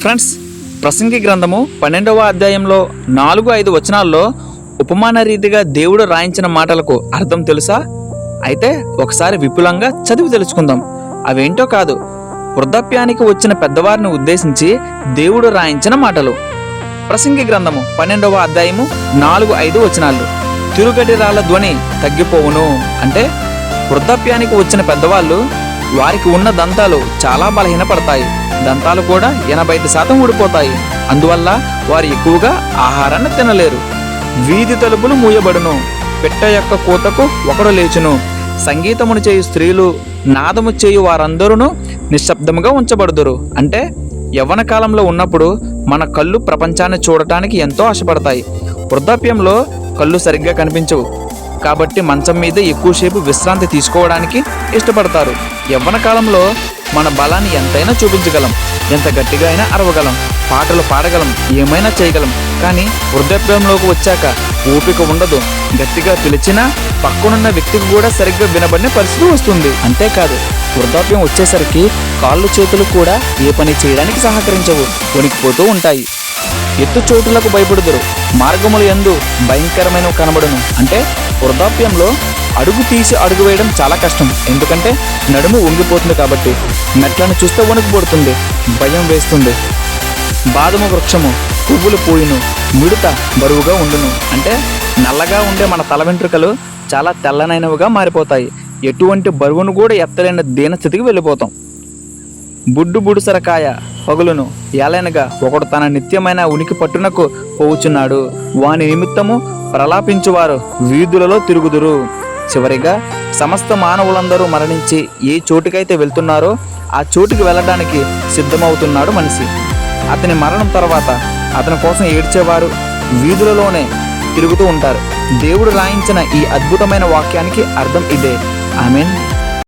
Friends ప్రసంగి గ్రంథము పన్నెండవ అధ్యాయంలో నాలుగు ఐదు వచనాల్లో ఉపమాన రీతిగా దేవుడు రాయించిన మాటలకు అర్థం తెలుసా? అయితే ఒకసారి విపులంగా చదివి తెలుసుకుందాం. అవేంటో కాదు. వృద్ధాప్యానికి వచ్చిన పెద్దవారిని ఉద్దేశించి దేవుడు రాయించిన మాటలు. ప్రసంగి గ్రంథము పన్నెండవ అధ్యాయము నాలుగు ఐదు వచనాలు. తిరుగడిరాల ధ్వని తగ్గిపోవును. అంటే వృద్ధాప్యానికి వచ్చిన పెద్దవాళ్ళు వారికి ఉన్న దంతాలు చాలా బలహీనపడతాయి. దంతాలు కూడా ఎనభై ఐదు శాతం ఊడిపోతాయి. అందువల్ల వారు ఎక్కువగా ఆహారాన్ని తినలేరు. వీధి తలుపులు మూయబడును. పిట్ట యొక్క కూతకు ఒకడు లేచును. సంగీతమును చేయు స్త్రీలు నాదము చేయు వారందరూ నిశ్శబ్దముగా ఉంచబడుదురు. అంటే యవ్వన కాలంలో ఉన్నప్పుడు మన కళ్ళు ప్రపంచాన్ని చూడటానికి ఎంతో ఆశపడతాయి. వృద్ధాప్యంలో కళ్ళు సరిగ్గా కనిపించవు. కాబట్టి మంచం మీద ఎక్కువసేపు విశ్రాంతి తీసుకోవడానికి ఇష్టపడతారు. యవ్వన కాలంలో మన బలాన్ని ఎంతైనా చూపించగలం. ఎంత గట్టిగా అయినా అరవగలం. పాటలు పాడగలం. ఏమైనా చేయగలం. కానీ వృద్ధాప్యంలోకి వచ్చాక ఓపిక ఉండదు. గట్టిగా పిలిచినా పక్కనున్న వ్యక్తికి కూడా సరిగ్గా వినబడిన పరిస్థితి వస్తుంది. అంతేకాదు వృద్ధాప్యం వచ్చేసరికి కాళ్ళు చేతులు కూడా ఏ పని చేయడానికి సహకరించవు. వణికిపోతూ ఉంటాయి. ఎత్తు చోటులకు భయపడుదురు. మార్గములు ఎందు భయంకరమైన కనబడును. అంటే వృద్ధాప్యంలో అడుగు తీసి అడుగు వేయడం చాలా కష్టం. ఎందుకంటే నడుము వంగిపోతుంది కాబట్టి. మెట్లను చూస్తే వణుకు పడుతుంది. భయం వేస్తుంది. బాదము వృక్షము పువ్వులు పూయును. మిడత బరువుగా ఉండును. అంటే నల్లగా ఉండే మన తల వెంట్రుకలు చాలా తెల్లనైనవిగా మారిపోతాయి. ఎటువంటి బరువును కూడా ఎత్తలేని దీనస్థితికి వెళ్ళిపోతాం. బుడ్డు బుడుసరకాయ పగులును ఏలైనగా ఒకడు తన నిత్యమైన ఉనికి పట్టునకు పోవుచున్నాడు. వాని నిమిత్తము ప్రలాపించువారు వీధులలో తిరుగుదురు. చివరిగా సమస్త మానవులందరూ మరణించి ఏ చోటుకైతే వెళ్తున్నారో ఆ చోటుకి వెళ్ళడానికి సిద్ధమవుతున్నాడు మనిషి. అతని మరణం తర్వాత అతని కోసం ఏడ్చేవారు వీధులలోనే తిరుగుతూ ఉంటారు. దేవుడు రాయించిన ఈ అద్భుతమైన వాక్యానికి అర్థం ఇదే. I mean